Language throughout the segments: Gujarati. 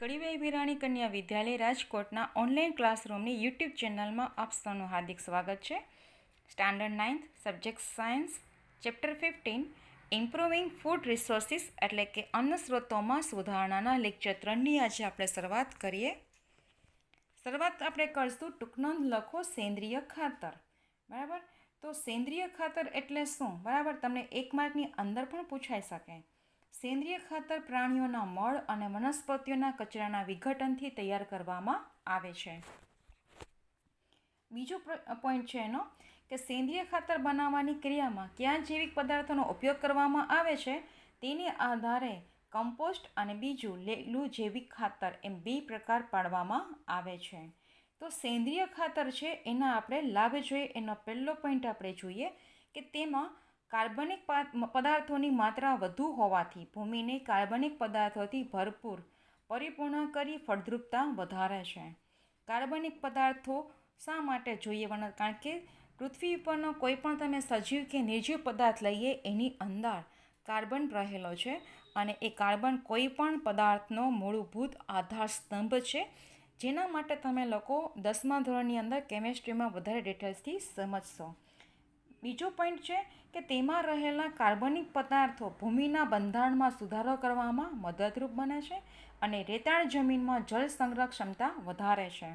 કડીબાઈ બિરાણી કન્યા વિદ્યાલય રાજકોટના ઓનલાઈન ક્લાસરૂમની યુટ્યુબ ચેનલમાં આપ સૌનું હાર્દિક સ્વાગત છે. Standard ninth subject science chapter fifteen improving food resources એટલે કે અન્ન સ્ત્રોતોમાં સુધારણાના લેક્ચર ત્રણની આજે આપણે શરૂઆત કરીએ. શરૂઆત આપણે કરશું ટૂંકનંદ લખો સેન્દ્રિય ખાતર. બરાબર? તો સેન્દ્રિય ખાતર એટલે શું? બરાબર? તમને એક માર્કની અંદર પણ પૂછાઈ શકે. સેન્દ્રિય ખાતર પ્રાણીઓના મળ અને વનસ્પતિઓના કચરાના વિઘટનથી તૈયાર કરવામાં આવે છે. બીજો પોઈન્ટ છે એનો કે સેન્દ્રિય ખાતર બનાવવાની ક્રિયામાં કયા જૈવિક પદાર્થોનો ઉપયોગ કરવામાં આવે છે તેની આધારે કમ્પોસ્ટ અને બીજું લેલું જૈવિક ખાતર એમ બે પ્રકાર પાડવામાં આવે છે. તો સેન્દ્રિય ખાતર છે એના આપણે લાભ જોઈએ એનો પહેલો પોઈન્ટ આપણે જોઈએ કે તેમાં કાર્બનિક પદાર્થોની માત્રા વધુ હોવાથી ભૂમિને કાર્બનિક પદાર્થોથી ભરપૂર, પરિપૂર્ણ કરી ફળદ્રુપતા વધારે છે. કાર્બનિક પદાર્થો શા માટે જોઈએ? કારણ કે પૃથ્વી ઉપરનો કોઈ પણ તમે સજીવ કે નિર્જીવ પદાર્થ લઈએ, એની અંદર કાર્બન રહેલો છે અને એ કાર્બન કોઈ પણ પદાર્થનો મૂળભૂત આધાર સ્તંભ છે. જેના માટે તમે લોકો દસમા ધોરણની અંદર કેમેસ્ટ્રીમાં વધારે ડિટેલ્સથી સમજશો. બીજો પોઈન્ટ છે કે તેમાં રહેલા કાર્બનિક પદાર્થો ભૂમિના બંધારણમાં સુધારો કરવામાં મદદરૂપ બને છે અને રેતાળ જમીનમાં જળ સંગ્રહ ક્ષમતા વધારે છે.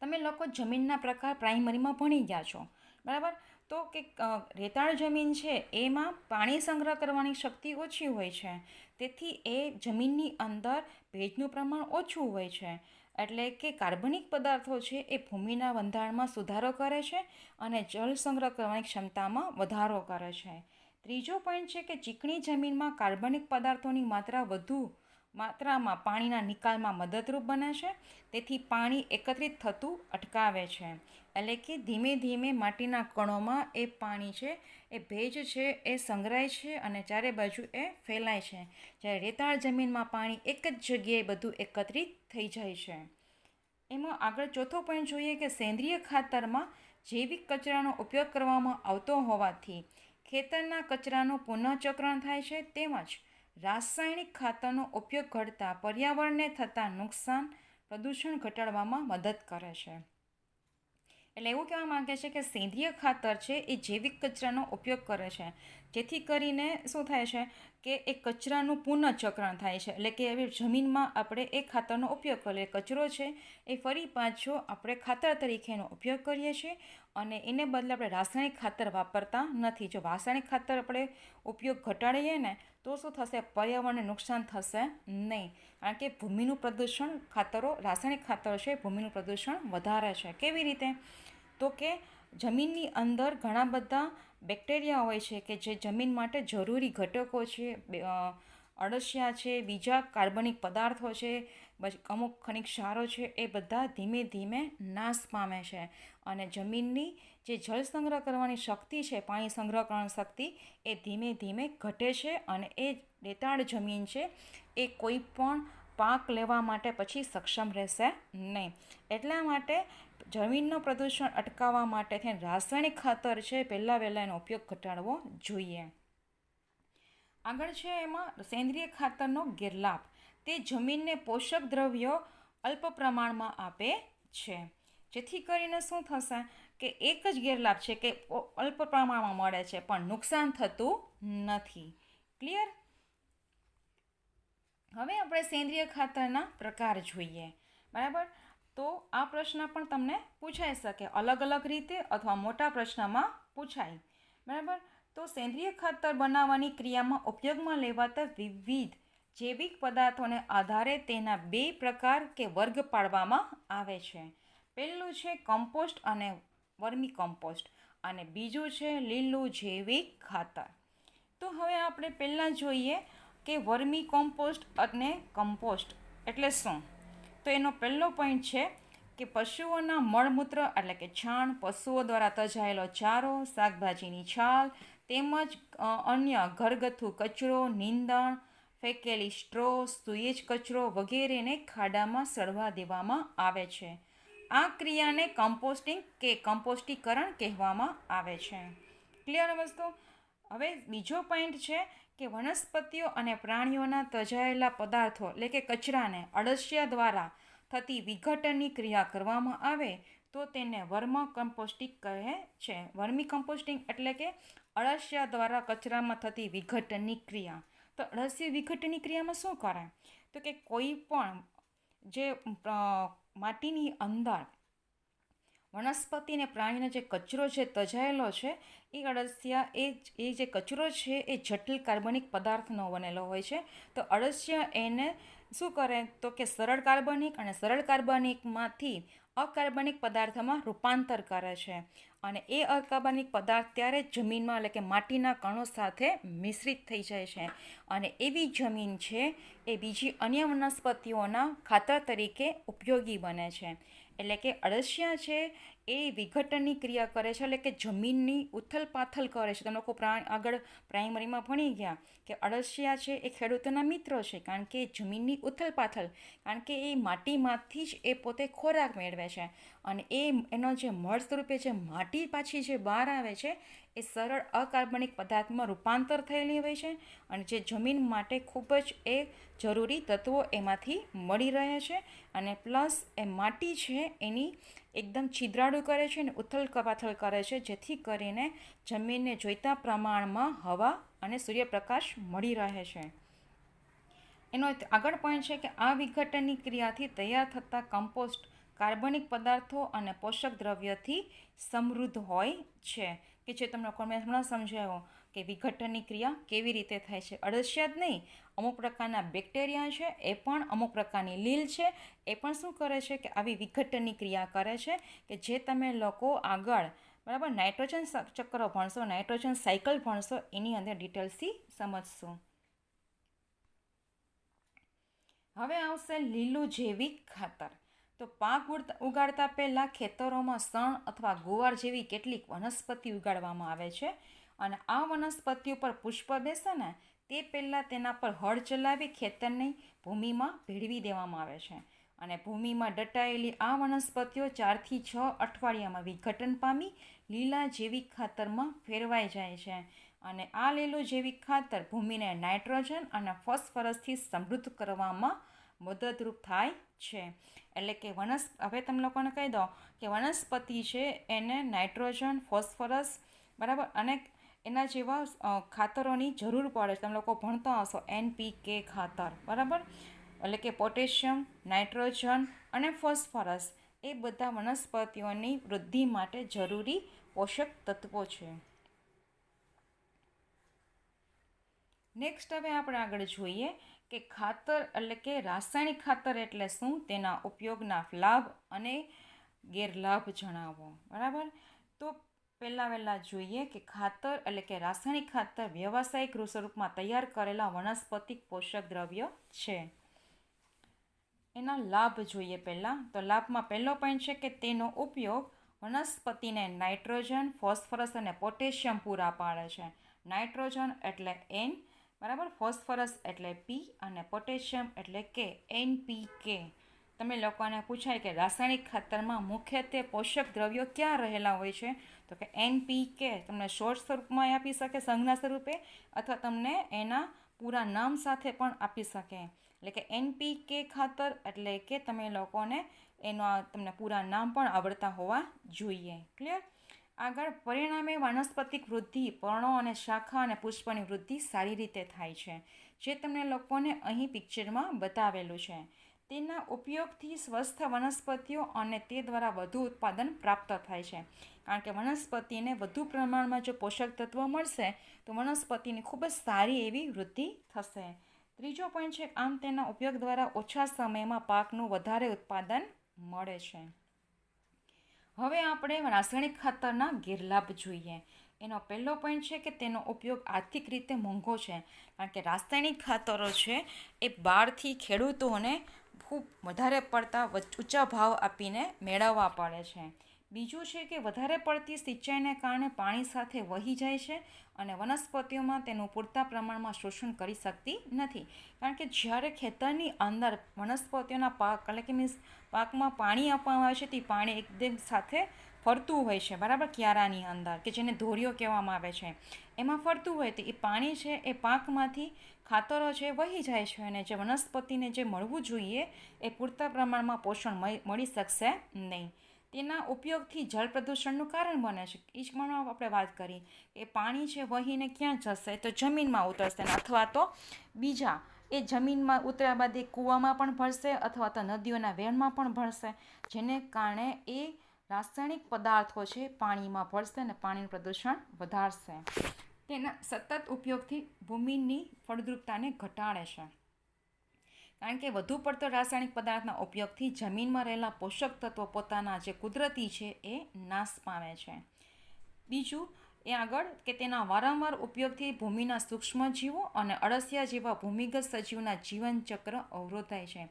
તમે લોકો જમીનના પ્રકાર પ્રાઇમરીમાં ભણી ગયા છો. બરાબર? તો કે રેતાળ જમીન છે, એમાં પાણી સંગ્રહ કરવાની શક્તિ ઓછી હોય છે. તેથી એ જમીનની અંદર ભેજનું પ્રમાણ ઓછું હોય છે. એટલે કે કાર્બનિક પદાર્થો છે, એ ભૂમિના બંધારણમાં સુધારો કરે છે અને જળ સંગ્રહ કરવાની ક્ષમતામાં વધારો કરે છે. ત્રીજો પોઈન્ટ છે કે ચીકણી જમીનમાં કાર્બનિક પદાર્થોની માત્રા વધુ માત્રામાં પાણીના નિકાલમાં મદદરૂપ બને છે તેથી પાણી એકત્રિત થતું અટકાવે છે. એટલે કે ધીમે ધીમે માટીના કણોમાં એ પાણી છે, એ ભેજ છે, એ સંગ્રહાય છે અને ચારે બાજુ એ ફેલાય છે. જ્યારે રેતાળ જમીનમાં પાણી એક જ જગ્યાએ બધું એકત્રિત થઈ જાય છે. એમાં આગળ ચોથો પોઈન્ટ જોઈએ કે સેન્દ્રિય ખાતરમાં જૈવિક કચરાનો ઉપયોગ કરવામાં આવતો હોવાથી ખેતરના કચરાનું પુનઃચક્રણ થાય છે, તેમજ રાસાયણિક ખાતરનો ઉપયોગ ઘટતા પર્યાવરણને થતાં નુકસાન પ્રદૂષણ ઘટાડવામાં મદદ કરે છે. એટલે એવું કહેવા માગે છે કે સેન્દ્રિય ખાતર છે એ જૈવિક કચરાનો ઉપયોગ કરે છે. જેથી કરીને શું થાય છે કે એ કચરાનું પુનઃચક્રણ થાય છે. એટલે કે હવે જમીનમાં આપણે એ ખાતરનો ઉપયોગ કરીએ. કચરો છે એ ફરી પાછો આપણે ખાતર તરીકે એનો ઉપયોગ કરીએ છીએ. અને એને બદલે આપણે રાસાયણિક ખાતર વાપરતા નથી. જો રાસાયણિક ખાતર આપણે ઉપયોગ ઘટાડીએ ને, તો શું થશે? પર્યાવરણને નુકસાન થશે નહીં. કારણ કે ભૂમિનું પ્રદૂષણ ખાતરો, રાસાયણિક ખાતરો છે, ભૂમિનું પ્રદૂષણ વધારે છે. કેવી રીતે? તો કે જમીનની અંદર ઘણા બધા બેક્ટેરિયા હોય છે કે જે જમીન માટે જરૂરી ઘટકો છે અળસિયા છે, બીજા કાર્બનિક પદાર્થો છે અમુક ખનિક ક્ષારો છે એ બધા ધીમે ધીમે નાશ પામે છે. અને જમીનની જે જળ સંગ્રહ કરવાની શક્તિ છે, પાણી સંગ્રહ કરવાની શક્તિ, એ ધીમે ધીમે ઘટે છે અને એ રેતાળ જમીન છે એ કોઈ પણ પાક લેવા માટે પછી સક્ષમ રહેશે નહીં. એટલા માટે જમીનનું પ્રદૂષણ અટકાવવા માટે થઈને રાસાયણિક ખાતર છે, પહેલાં વહેલાં એનો ઉપયોગ ઘટાડવો જોઈએ. આગળ છે એમાં સેન્દ્રિય ખાતરનો ગેરલાભ. તે જમીનને પોષક દ્રવ્યો અલ્પ પ્રમાણમાં આપે છે. જેથી કરીને શું થશે કે એક જ ગેરલાભ છે કે અલ્પ પ્રમાણમાં મળે છે, પણ નુકસાન થતું નથી. ક્લિયર હવે આપણે સેન્દ્રિય ખાતરના પ્રકાર જોઈએ. બરાબર? તો આ પ્રશ્ન પણ તમને પૂછાઈ શકે. અલગ અલગ રીતે અથવા મોટા પ્રશ્નમાં પૂછાય. બરાબર? તો સેન્દ્રિય ખાતર બનાવવાની ક્રિયામાં ઉપયોગમાં લેવાતા વિવિધ જૈવિક પદાર્થોને આધારે તેના બે પ્રકાર કે વર્ગ પાડવામાં આવે છે. પહેલું છે કમ્પોસ્ટ અને વર્મી કમ્પોસ્ટ અને બીજું છે લીલું જૈવિક ખાતર. તો હવે આપણે પહેલાં જોઈએ કે વર્મી કોમ્પોસ્ટ અને કમ્પોસ્ટ એટલે શું? તો એનો પહેલો પોઈન્ટ છે કે પશુઓના મળમૂત્ર એટલે કે છાણ પશુઓ દ્વારા તજાયેલો ચારો, શાકભાજીની છાલ તેમજ અન્ય ઘરગથ્થુ કચરો, નીંદણ ફેંકેલી સ્ટ્રો સુએજ કચરો વગેરેને ખાડામાં સડવા દેવામાં આવે છે. આ ક્રિયાને કમ્પોસ્ટિંગ કે કમ્પોસ્ટીકરણ કહેવામાં આવે છે. ક્લિયર વસ્તુ હવે બીજો પોઈન્ટ છે કે વનસ્પતિઓ અને પ્રાણીઓના તજાયેલા પદાર્થો, એટલે કે કચરાને અળસિયા દ્વારા થતી વિઘટનની ક્રિયા કરવામાં આવે, તો તેને વર્મ કમ્પોસ્ટિંગ કહે છે. વર્મી કમ્પોસ્ટિંગ એટલે કે અળસિયા દ્વારા કચરામાં થતી વિઘટનની ક્રિયા. તો અળસિયા વિઘટનની ક્રિયામાં શું કરાય? તો કે કોઈ પણ જે માટીની અંદર વનસ્પતિ અને પ્રાણીનો જે કચરો છે તજાયેલો છે એ અળસિયા, એ એ જે કચરો છે, એ જટિલ કાર્બનિક પદાર્થનો બનેલો હોય છે. તો અળસિયા એને શું કરે? તો કે સરળ કાર્બનિક અને સરળ કાર્બનિકમાંથી અકાર્બનિક પદાર્થમાં રૂપાંતર કરે છે. અને એ અકાર્બનિક પદાર્થ ત્યારે જમીનમાં એટલે કે માટીના કણો સાથે મિશ્રિત થઈ જાય છે. અને એવી જમીન છે એ બીજી અન્ય વનસ્પતિઓના ખાતર તરીકે ઉપયોગી બને છે. એટલે કે અળસિયા છે એ વિઘટનની ક્રિયા કરે છે, એટલે કે જમીનની ઉથલ પાથલ કરે છે. તમે લોકો પ્રાણી આગળ પ્રાઇમરીમાં ભણી ગયા કે અળસિયા છે એ ખેડૂતોના મિત્રો છે, કારણ કે જમીનની ઉથલ પાથલ કારણ કે એ માટીમાંથી જ એ પોતે ખોરાક મેળવે છે. અને એ એનો જે મળ સ્વરૂપે જે માટી પાછી જે બહાર આવે છે એ સરળ અકાર્બનિક પદાર્થમાં રૂપાંતર થયેલી હોય છે અને જે જમીન માટે ખૂબ જ એ જરૂરી તત્વો એમાંથી મળી રહે છે અને પ્લસ એ માટી છે એની એકદમ છિદ્રાળુ કરે છે અને ઉથલ કપાથલ કરે છે, જેથી કરીને જમીનને જોઈતા પ્રમાણમાં હવા અને સૂર્યપ્રકાશ મળી રહે છે. એનો આગળ પોઈન્ટ છે કે આ વિઘટનની ક્રિયાથી તૈયાર થતા કમ્પોસ્ટ કાર્બનિક પદાર્થો અને પોષક દ્રવ્યથી સમૃદ્ધ હોય છે. કે જે તમને મેં હમણાં સમજાવ્યો કે વિઘટનની ક્રિયા કેવી રીતે થાય છે. અળસિયા જ નહીં, અમુક પ્રકારના બેક્ટેરિયા છે, એ પણ અમુક પ્રકારની લીલ છે, એ પણ શું કરે છે કે આવી વિઘટનની ક્રિયા કરે છે કે જે તમે લોકો આગળ, બરાબર, નાઇટ્રોજન ચક્ર ભણશો, નાઇટ્રોજન સાયકલ ભણશો, એની અંદર ડિટેલ્સથી સમજશો. હવે આવશે લીલું જૈવિક ખાતર. તો પાક ઉગાડતા પહેલાં ખેતરોમાં સણ અથવા ગુવાર જેવી કેટલીક વનસ્પતિ ઉગાડવામાં આવે છે અને આ વનસ્પતિ ઉપર પુષ્પ બેસે ને તે પહેલાં તેના પર હળ ચલાવી ખેતરની ભૂમિમાં ભેળવી દેવામાં આવે છે. અને ભૂમિમાં દટાયેલી આ વનસ્પતિઓ ચારથી છ અઠવાડિયામાં વિઘટન પામી લીલા જૈવિક ખાતરમાં ફેરવાઈ જાય છે. અને આ લીલું જૈવિક ખાતર ભૂમિને નાઇટ્રોજન અને ફોસ્ફરસથી સમૃદ્ધ કરવામાં મદદરૂપ થાય છે. એટલે કે વનસ, હવે તમે લોકોને કહી દો કે વનસ્પતિ છે એને નાઇટ્રોજન, ફોસ્ફરસ, બરાબર? અને એના જેવા ખાતરોની જરૂર પડે છે. તમે લોકો ભણતા હશો. એનપીકે ખાતર, બરાબર? એટલે કે પોટેશિયમ, નાઇટ્રોજન અને ફોસ્ફરસ એ બધા વનસ્પતિઓની વૃદ્ધિ માટે જરૂરી પોષક તત્વો છે. નેક્સ્ટ હવે આપણે આગળ જોઈએ કે ખાતર એટલે કે રાસાયણિક ખાતર એટલે શું? તેના ઉપયોગના લાભ અને ગેરલાભ જણાવો. બરાબર? તો પહેલાં વહેલાં જોઈએ કે ખાતર એટલે કે રાસાયણિક ખાતર વ્યવસાયિક સ્વરૂપમાં તૈયાર કરેલા વનસ્પતિક પોષક દ્રવ્ય છે. એના લાભ જોઈએ પહેલાં. તો લાભમાં પહેલો પોઈન્ટ છે કે તેનો ઉપયોગ વનસ્પતિને નાઇટ્રોજન, ફોસ્ફરસ અને પોટેશિયમ પૂરા પાડે છે. નાઇટ્રોજન એટલે એન બરાબર? ફોસ્ફરસ એટલે પી અને પોટેશિયમ એટલે કે એનપીકે તમે લોકોને પૂછાય કે રાસાયણિક ખાતરમાં મુખ્યત્વે પોષક દ્રવ્યો ક્યાં રહેલા હોય છે? તો કે એનપીકે તમને શોર્ટ સ્વરૂપમાં આપી શકે સંજ્ઞા સ્વરૂપે, અથવા તમને એના પૂરા નામ સાથે પણ આપી શકે. એટલે કે એનપીકે ખાતર એટલે કે તમે લોકોને એનો તમને પૂરા નામ પણ આવડતા હોવા જોઈએ. ક્લિયર આગળ પરિણામે વાનસ્પતિક વૃદ્ધિ, પર્ણો અને શાખા અને પુષ્પની વૃદ્ધિ સારી રીતે થાય છે, જે તમને લોકોને અહીં પિક્ચરમાં બતાવેલું છે. તેના ઉપયોગથી સ્વસ્થ વનસ્પતિઓ અને તે દ્વારા વધુ ઉત્પાદન પ્રાપ્ત થાય છે. કારણ કે વનસ્પતિને વધુ પ્રમાણમાં જો પોષક તત્વો મળશે, તો વનસ્પતિની ખૂબ જ સારી એવી વૃદ્ધિ થશે. ત્રીજો પોઈન્ટ છે, આમ તેના ઉપયોગ દ્વારા ઓછા સમયમાં પાકનું વધારે ઉત્પાદન મળે છે. હવે આપણે રાસાયણિક ખાતરના ગેરલાભ જોઈએ. એનો પહેલો પોઈન્ટ છે કે તેનો ઉપયોગ આર્થિક રીતે મોંઘો છે. કારણ કે રાસાયણિક ખાતરો છે, એ બહારથી ખેડૂતોને ખૂબ વધારે પડતા ઊંચા ભાવ આપીને મેળવવા પડે છે. બીજું છે કે વધારે પડતી સિંચાઈને કારણે પાણી સાથે વહી જાય છે અને વનસ્પતિઓમાં તેનું પૂરતા પ્રમાણમાં શોષણ કરી શકતી નથી. કારણ કે જ્યારે ખેતરની અંદર વનસ્પતિઓના પાક, એટલે કે મીન્સ પાકમાં પાણી આપવામાં આવે છે, તે પાણી એકદમ સાથે ફરતું હોય છે. બરાબર? ક્યારાની અંદર, કે જેને ધોરીઓ કહેવામાં આવે છે. એમાં ફરતું હોય તો એ પાણી છે એ પાકમાંથી ખાતરો છે વહી જાય છે અને જે વનસ્પતિને જે મળવું જોઈએ એ પૂરતા પ્રમાણમાં પોષણ મળી શકશે નહીં. તેના ઉપયોગથી જળ પ્રદૂષણનું કારણ બને છે. પણ આપણે વાત કરી કે પાણી છે, વહીને ક્યાં જશે? તો જમીનમાં ઉતરશે અથવા તો બીજા એ જમીનમાં ઉતર્યા બાદ એ કૂવામાં પણ ભરશે અથવા તો નદીઓના વેણમાં પણ ભરશે. જેને કારણે એ રાસાયણિક પદાર્થો છે પાણીમાં ભરશે અને પાણીનું પ્રદૂષણ વધારશે. તેના સતત ઉપયોગથી ભૂમિની ફળદ્રુપતાને ઘટાડે છે. કારણ કે વધુ પડતો રાસાયણિક પદાર્થના ઉપયોગથી જમીનમાં રહેલા પોષક તત્વો પોતાના જે કુદરતી છે એ નાશ પામે છે. બીજું, એ આગળ કે તેના વારંવાર ઉપયોગથી ભૂમિના સૂક્ષ્મજીવો અને અળસિયા જેવા ભૂમિગત સજીવના જીવનચક્ર અવરોધાય છે.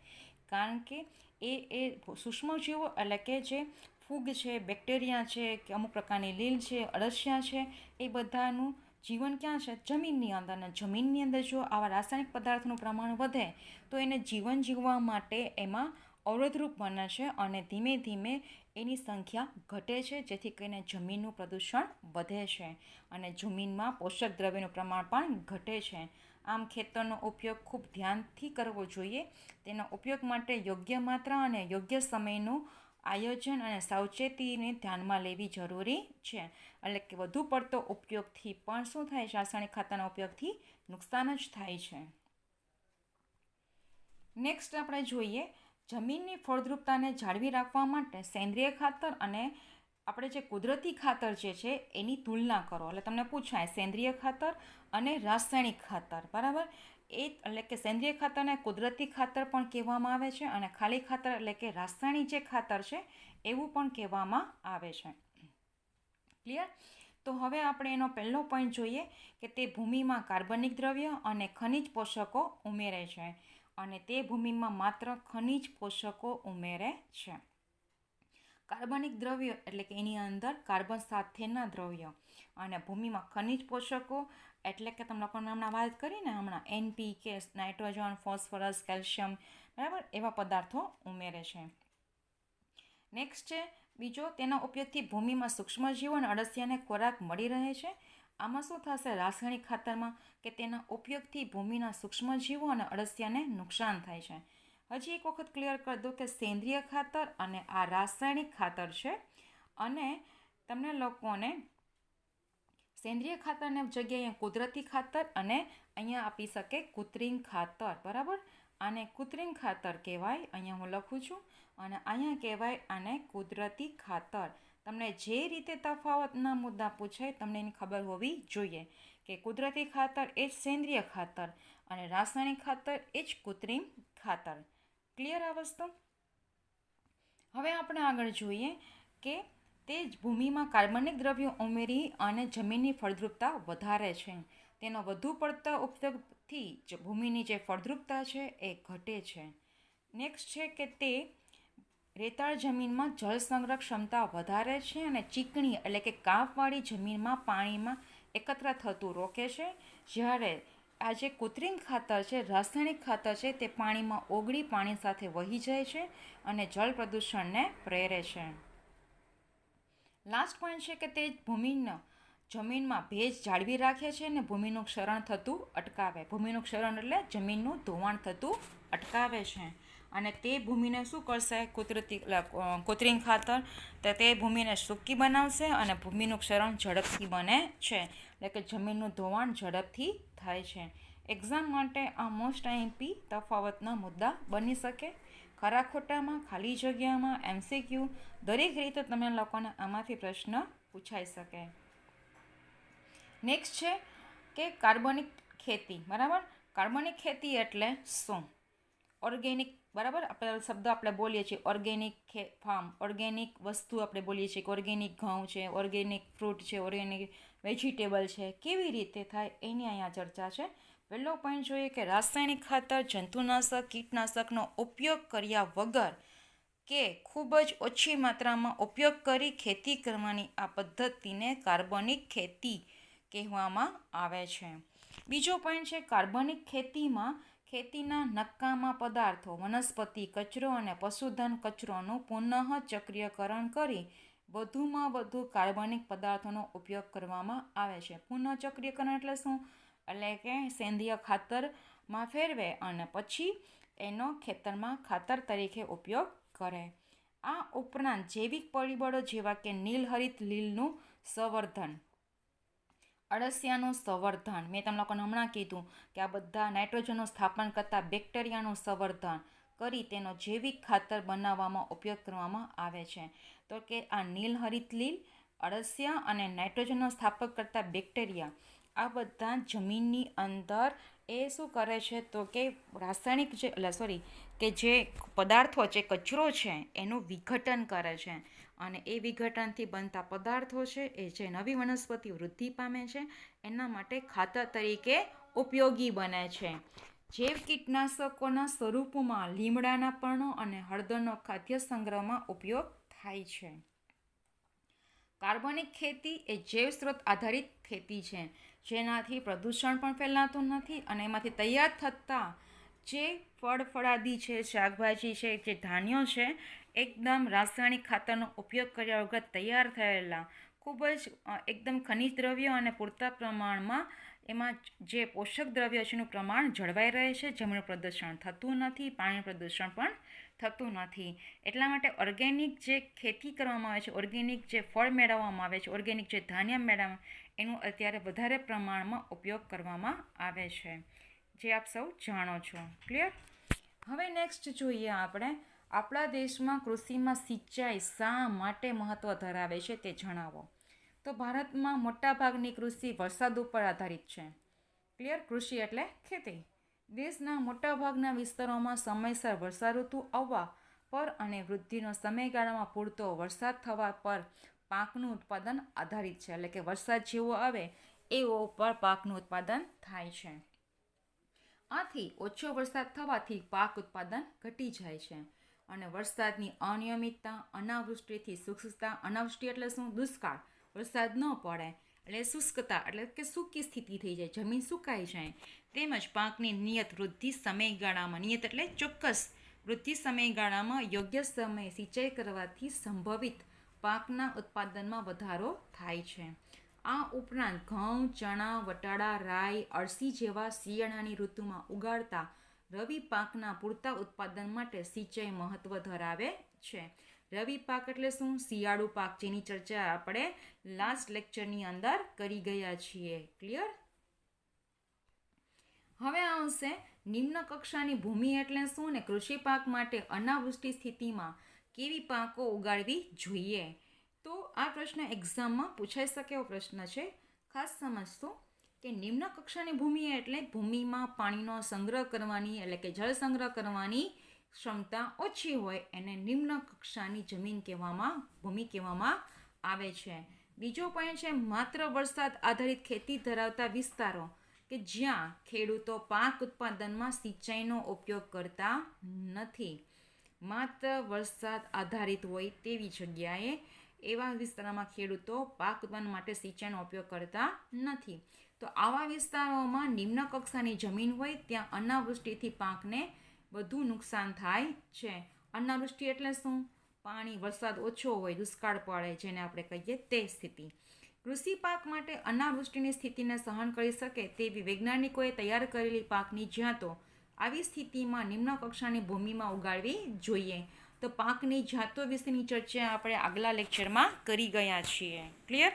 કારણ કે એ એ સૂક્ષ્મજીવો એટલે કે જે ફૂગ છે, બેક્ટેરિયા છે, કે અમુક પ્રકારની લીલ છે, અળસિયા છે, એ બધાનું જીવન ક્યાં છે? જમીનની અંદર. અને જમીનની અંદર જો આવા રાસાયણિક પદાર્થનું પ્રમાણ વધે, તો એને જીવન જીવવા માટે એમાં અવરોધરૂપ બને છે અને ધીમે ધીમે એની સંખ્યા ઘટે છે, જેથી કરીને જમીનનું પ્રદૂષણ વધે છે અને જમીનમાં પોષક દ્રવ્યનું પ્રમાણ પણ ઘટે છે. આમ ખેતરનો ઉપયોગ ખૂબ ધ્યાનથી કરવો જોઈએ. તેનો ઉપયોગ માટે યોગ્ય માત્રા અને યોગ્ય સમયનું આયોજન અને સાવચેતીને ધ્યાનમાં લેવી જરૂરી છે. એટલે કે વધુ પડતો ઉપયોગથી પણ શું થાય? રાસાયણિક ખાતરના ઉપયોગથી નુકસાન જ થાય છે. નેક્સ્ટ આપણે જોઈએ જમીનની ફળદ્રુપતાને જાળવી રાખવા માટે સેન્દ્રિય ખાતર અને આપણે જે કુદરતી ખાતર જે છે એની તુલના કરો. એટલે તમને પૂછાય, સેન્દ્રિય ખાતર અને રાસાયણિક ખાતર, બરાબર? એ એટલે કે સેન્દ્રિય ખાતરને કુદરતી ખાતર પણ કહેવામાં આવે છે અને ખાલી ખાતર એટલે કે રાસાયણિક જે ખાતર છે, એવું પણ કહેવામાં આવે છે. ક્લિયર તો હવે આપણે એનો પહેલો પોઈન્ટ જોઈએ કે તે ભૂમિમાં કાર્બનિક દ્રવ્ય અને ખનિજ પોષકો ઉમેરે છે અને તે ભૂમિમાં માત્ર ખનિજ પોષકો ઉમેરે છે. કાર્બનિક દ્રવ્ય એટલે કે એની અંદર કાર્બન સાથેના દ્રવ્ય અને ભૂમિમાં ખનિજ પોષકો એટલે કે તમે લોકોને હમણાં વાત કરીને હમણાં એનપી કે નાઇટ્રોજન, ફોસ્ફરસ, કેલ્શિયમ, બરાબર, એવા પદાર્થો ઉમેરે છે. નેક્સ્ટ છે, બીજો, તેના ઉપયોગથી ભૂમિમાં સૂક્ષ્મજીવો અને અળસિયાને ખોરાક મળી રહે છે. આમાં શું થશે? રાસાયણિક ખાતરમાં કે તેના ઉપયોગથી ભૂમિના સૂક્ષ્મજીવો અને અળસિયાને નુકસાન થાય છે. હજી એક વખત ક્લિયર કરી દઉં કે સેન્દ્રિય ખાતર અને આ રાસાયણિક ખાતર છે. અને તમને લોકોને સેન્દ્રિય ખાતરને જગ્યાએ કુદરતી ખાતર અને અહીંયા આપી શકે કૃત્રિમ ખાતર, બરાબર? આને કૃત્રિમ ખાતર કહેવાય, અહીંયા હું લખું છું. અને અહીંયા કહેવાય આને કુદરતી ખાતર. તમને જે રીતે તફાવતના મુદ્દા પૂછાય તમને એની ખબર હોવી જોઈએ કે કુદરતી ખાતર એ જ સેન્દ્રિય ખાતર અને રાસાયણિક ખાતર એ જ કૃત્રિમ ખાતર. ક્લિયર આ વસ્તુ? હવે આપણે આગળ જોઈએ કે તે જ ભૂમિમાં કાર્બનિક દ્રવ્યો ઉમેરી અને જમીનની ફળદ્રુપતા વધારે છે. તેનો વધુ પડતા ઉપયોગથી જ ભૂમિની જે ફળદ્રુપતા છે એ ઘટે છે. નેક્સ્ટ છે કે તે રેતાળ જમીનમાં જળ સંગ્રહ ક્ષમતા વધારે છે અને ચીકણી એટલે કે કાંપવાળી જમીનમાં પાણીમાં એકત્ર થતું રોકે છે. જ્યારે આ જે કૃત્રિમ ખાતર છે, રાસાયણિક ખાતર છે, તે પાણીમાં ઓગળી પાણી સાથે વહી જાય છે અને જળ પ્રદૂષણને પ્રેરે છે. લાસ્ટ પોઈન્ટ છે કે તે ભૂમિનો જમીનમાં ભેજ જાળવી રાખે છે અને ભૂમિનું ક્ષરણ થતું અટકાવે. ભૂમિનું ક્ષરણ એટલે જમીનનું ધોવાણ થતું અટકાવે છે. અને તે ભૂમિને શું કરશે? કુદરતી કૃત્રિમ ખાતર. તો તે ભૂમિને સૂકી બનાવશે અને ભૂમિનું ક્ષરણ ઝડપથી બને છે. એટલે કે જમીનનું ધોવાણ ઝડપથી થાય છે. એક્ઝામ માટે આ મોસ્ટ આઈમ્પી તફાવતના મુદ્દા બની શકે. ખરા ખોટામાં ખાલી જગ્યામાં એમસીક્યુ દરેક રીતે તમે લોકોને આમાંથી પ્રશ્ન પૂછાઈ શકે. નેક્સ્ટ છે કે કાર્બનિક ખેતી, બરાબર? કાર્બનિક ખેતી એટલે શું? ઓર્ગેનિક બરાબર? આપણે શબ્દ આપણે બોલીએ છીએ ઓર્ગેનિક ખે ફાર્મ ઓર્ગેનિક વસ્તુ આપણે બોલીએ છીએ કે ઓર્ગેનિક ઘઉં છે ઓર્ગેનિક ફ્રૂટ છે ઓર્ગેનિક વેજીટેબલ છે, કેવી રીતે થાય એની અહીંયા ચર્ચા છે. પહેલો પોઈન્ટ જોઈએ કે રાસાયણિક ખાતર જંતુનાશક, કીટનાશકનો ઉપયોગ કર્યા વગર કે ખૂબ જ ઓછી માત્રામાં ઉપયોગ કરી ખેતી કરવાની આ પદ્ધતિને કાર્બનિક ખેતી કહેવામાં આવે છે. બીજો પોઈન્ટ છે કાર્બનિક ખેતીમાં ખેતીના નક્કામાં પદાર્થો, વનસ્પતિ, કચરો અને પશુધન કચરોનું પુનઃ ચક્રીયકરણ કરી વધુમાં વધુ કાર્બનિક પદાર્થોનો ઉપયોગ કરવામાં આવે છે. પુનઃચક્રીકરણ એટલે શું? એટલે કે સેન્દ્રિય ખાતરમાં ફેરવે અને પછી એનો ખેતરમાં ખાતર તરીકે ઉપયોગ કરે. આ ઉપરાંત જૈવિક પરિબળો જેવા કે નીલહરિત લીલનું સંવર્ધન. અળસિયાનું સંવર્ધન. મેં તમને લોકોને હમણાં કીધું કે આ બધા નાઇટ્રોજનનું સ્થાપન કરતાં બેક્ટેરિયાનું સંવર્ધન કરી તેનો જૈવિક ખાતર બનાવવામાં ઉપયોગ કરવામાં આવે છે. તો કે આ નીલહરિત લીલ, અળસિયા અને નાઇટ્રોજનનો સ્થાપક કરતા બેક્ટેરિયા આ બધા જમીનની અંદર એ શું કરે છે તો કે રાસાયણિક જે એટલે સોરી કે જે પદાર્થો છે, કચરો છે, એનું વિઘટન કરે છે. અને એ વિઘટનથી બનતા પદાર્થો છે, એ જે નવી વનસ્પતિ વૃદ્ધિ પામે છે, એના માટે ખાતર તરીકે ઉપયોગી બને છે. જૈવ કીટનાશકોના સ્વરૂપમાં લીમડાના પર્ણો અને હળદરનો ખાદ્ય સંગ્રહમાં ઉપયોગ થાય છે. કાર્બનિક ખેતી એ જૈવ સ્ત્રોત આધારિત ખેતી છે. જેનાથી પ્રદૂષણ પણ ફેલાતું નથી અને એમાંથી તૈયાર થતા જે ફળ ફળાદી છે, શાકભાજી છે, જે ધાન્યો છે, એકદમ રાસાયણિક ખાતરનો ઉપયોગ કર્યા વગર તૈયાર થયેલા ખૂબ જ એકદમ ખનિજ દ્રવ્યો અને પૂરતા પ્રમાણમાં એમાં જે પોષક દ્રવ્યો છે એનું પ્રમાણ જળવાઈ રહે છે, જમીન પ્રદૂષણ થતું નથી, પાણી પ્રદૂષણ પણ થતું નથી. એટલા માટે ઓર્ગેનિક જે ખેતી કરવામાં આવે છે, ઓર્ગેનિક જે ફળ મેળવવામાં આવે છે, ઓર્ગેનિક જે ધાન્ય મેળવવામાં એનું અત્યારે વધારે પ્રમાણમાં ઉપયોગ કરવામાં આવે છે. જે આપ સૌ જાણો છો. ક્લિયર હવે નેક્સ્ટ જોઈએ આપણે. આપણા દેશમાં કૃષિમાં સિંચાઈ શા માટે મહત્ત્વ ધરાવે છે તે જણાવો. તો ભારતમાં મોટાભાગની કૃષિ વરસાદ ઉપર આધારિત છે. ક્લિયર કૃષિ એટલે ખેતી. દેશના મોટાભાગના વિસ્તારોમાં સમયસર વર્ષાઋતુ આવવા પર અને વૃદ્ધિનો સમયગાળામાં પૂરતો વરસાદ થવા પર પાકનું ઉત્પાદન આધારિત છે. એટલે કે વરસાદ જેવો આવે, એવો ઉપર પાકનું ઉત્પાદન થાય છે. આથી ઓછો વરસાદ થવાથી પાક ઉત્પાદન ઘટી જાય છે. અને વરસાદની અનિયમિતતા, અનાવૃષ્ટિથી શુષ્કતા અનાવૃષ્ટિ એટલે શું? દુષ્કાળ. વરસાદ ન પડે, એટલે શુષ્કતા, એટલે કે સૂકી સ્થિતિ થઈ જાય. જમીન સુકાઈ જાય. તેમજ પાકની નિયત વૃદ્ધિ સમયગાળામાં, નિયત એટલે ચોક્કસ વૃદ્ધિ સમયગાળામાં યોગ્ય સમયે સિંચાઈ કરવાથી સંભવિત પાકના ઉત્પાદનમાં વધારો થાય છે. આ ઉપરાંત ઘઉં, ચણા, વટાણા, રાઈ, અળસી જેવા શિયાળાની ઋતુમાં ઉગાડતા રવિ પાકના પૂરતા ઉત્પાદન માટે સિંચાઈ મહત્વ ધરાવે છે. રવિ પાક એટલે શું? શિયાળુ પાક, જેની ચર્ચા આપણે લાસ્ટ લેક્ચરની અંદર કરી ગયા છીએ. ક્લિયર હવે આવશે નિમ્ન કક્ષાની ભૂમિ એટલે શું? ને કૃષિ પાક માટે અનાવૃષ્ટિ સ્થિતિમાં કેવી પાકો ઉગાડવી જોઈએ? તો આ પ્રશ્ન એક્ઝામમાં પૂછાઈ શકે એવો પ્રશ્ન છે. ખાસ સમજતો કે નિમ્ન કક્ષાની ભૂમિ એટલે ભૂમિમાં પાણીનો સંગ્રહ કરવાની એટલે કે જળ સંગ્રહ કરવાની ક્ષમતા ઓછી હોય એને નિમ્ન કક્ષાની જમીન કહેવામાં, ભૂમિ કહેવામાં આવે છે. બીજો પોઈન્ટ છે માત્ર વરસાદ આધારિત ખેતી ધરાવતા વિસ્તારો કે જ્યાં ખેડૂતો પાક ઉત્પાદનમાં સિંચાઈનો ઉપયોગ કરતા નથી. માત્ર વરસાદ આધારિત હોય તેવી જગ્યાએ એવા વિસ્તારોમાં ખેડૂતો પાક ઉત્પાદન માટે સિંચાઈનો ઉપયોગ કરતા નથી. તો આવા વિસ્તારોમાં નિમ્ન કક્ષાની જમીન હોય ત્યાં અનાવૃષ્ટિથી પાકને વધુ નુકસાન થાય છે. અનાવૃષ્ટિ એટલે શું? પાણી, વરસાદ ઓછો હોય, દુષ્કાળ પડે જેને આપણે કહીએ તે સ્થિતિ. કૃષિ પાક માટે અનાવૃષ્ટિની સ્થિતિને સહન કરી શકે તેવી વૈજ્ઞાનિકોએ તૈયાર કરેલી પાકની જાતો આવી સ્થિતિમાં નિમ્ન કક્ષાની ભૂમિમાં ઉગાડવી જોઈએ. તો પાકની જાતો વિશેની ચર્ચા આપણે આગલા લેક્ચરમાં કરી ગયા છીએ. ક્લિયર